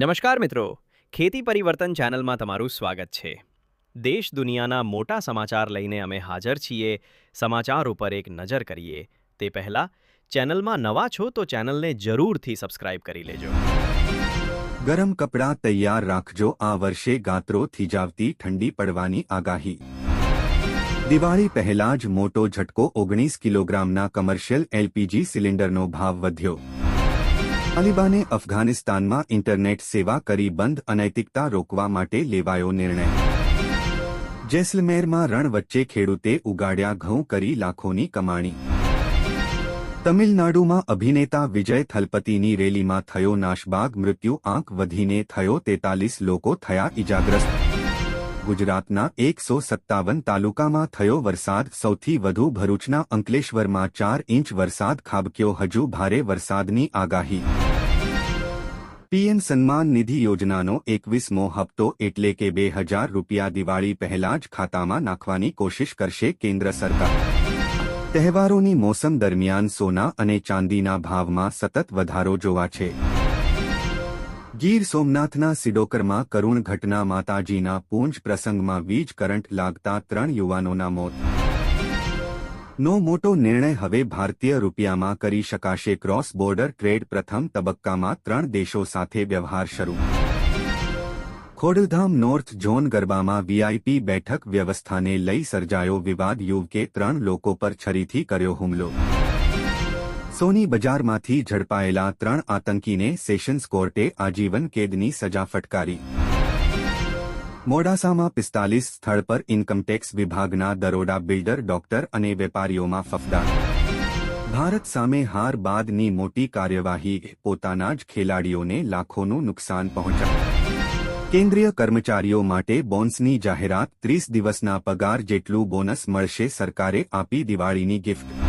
નમસ્કાર મિત્રો. ખેતી પરિવર્તન ચેનલમાં તમારું સ્વાગત છે. દેશ દુનિયાના મોટા સમાચાર લઈને અમે હાજર છીએ, સમાચાર ઉપર એક નજર કરીએ. તે પહેલા, ચેનલમાં નવા છો તો ચેનલને જરૂરથી સબસ્ક્રાઇબ કરી લેજો. ગરમ કપડાં તૈયાર રાખજો. આ વર્ષે ગાત્રો થીજાવતી ઠંડી પડવાની આગાહી. દિવાળી પહેલા જ મોટો ઝટકો ઓગણીસ કિલોગ્રામના કમર્શિયલ એલપીજી સિલિન્ડરનો ભાવ વધ્યો. તાલિબાને અફઘાનિસ્તાનમાં ઇન્ટરનેટ સેવા કરી બંધ અનૈતિકતા રોકવા માટે લેવાયો નિર્ણય. જેસલમેરમાં રણ વચ્ચે ખેડૂતે ઉગાડ્યા ઘઉં કરી લાખોની કમાણી. તમિલનાડુમાં અભિનેતા વિજય થલપતિની રેલીમાં થયો નાશબાગ, મૃત્યુ, આંક વધીને થયો તેતાલીસ લોકો થયા ઇજાગ્રસ્ત ગુજરાતના એકસો સત્તાવન તાલુકામાં થયો વરસાદ. સૌથી વધુ ભરૂચના અંકલેશ્વરમાં ચાર ઇંચ વરસાદ ખાબક્યો. હજુ ભારે વરસાદની આગાહી. પીએમ સન્માન નિધિ યોજનાનો એકવીસમો હપ્તો એટલે કે બે હજાર રૂપિયા દિવાળી પહેલા જ ખાતામાં નાખવાની કોશિશ કરશે કેન્દ્ર સરકાર. તહેવારોની મોસમ દરમિયાન સોના અને ચાંદીના ભાવમાં સતત વધારો જોવા છે. ગીર સોમનાથના સિડોકરમાં કરુણ ઘટના માતાજીના પૂંજ પ્રસંગમાં વીજ કરંટ લાગતા ત્રણ યુવાનોના મોત. નો મોટો નિર્ણય હવે ભારતીય રૂપિયામાં કરી શકાશે ક્રોસ બોર્ડર ટ્રેડ પ્રથમ તબક્કામાં ત્રણ દેશો સાથે વ્યવહાર શરૂ. ખોડલધામ નોર્થ ઝોન ગરબામાં વીઆઈપી બેઠક વ્યવસ્થાને લઈ સર્જાયો વિવાદ યુવકે ત્રણ લોકો પર છરીથી કર્યો હુમલો. સોની બજારમાંથી ઝડપાયેલા ત્રણ આતંકીને સેશન્સ કોર્ટે આજીવન કેદની સજા ફટકારી. મોડાસામાં પિસ્તાલીસ સ્થળ પર ઇન્કમટેક્સ વિભાગના દરોડા બિલ્ડર ડોક્ટર અને વેપારીઓમાં ફફડાટ. ભારત સામે હાર બાદની મોટી કાર્યવાહી પોતાના જ ખેલાડીઓને લાખોનું નુકસાન પહોંચાડ્યું. કેન્દ્રીય કર્મચારીઓ માટે બોન્સની જાહેરાત ત્રીસ દિવસના પગાર જેટલું બોનસ મળશે સરકારે આપી દિવાળીની ગિફ્ટ.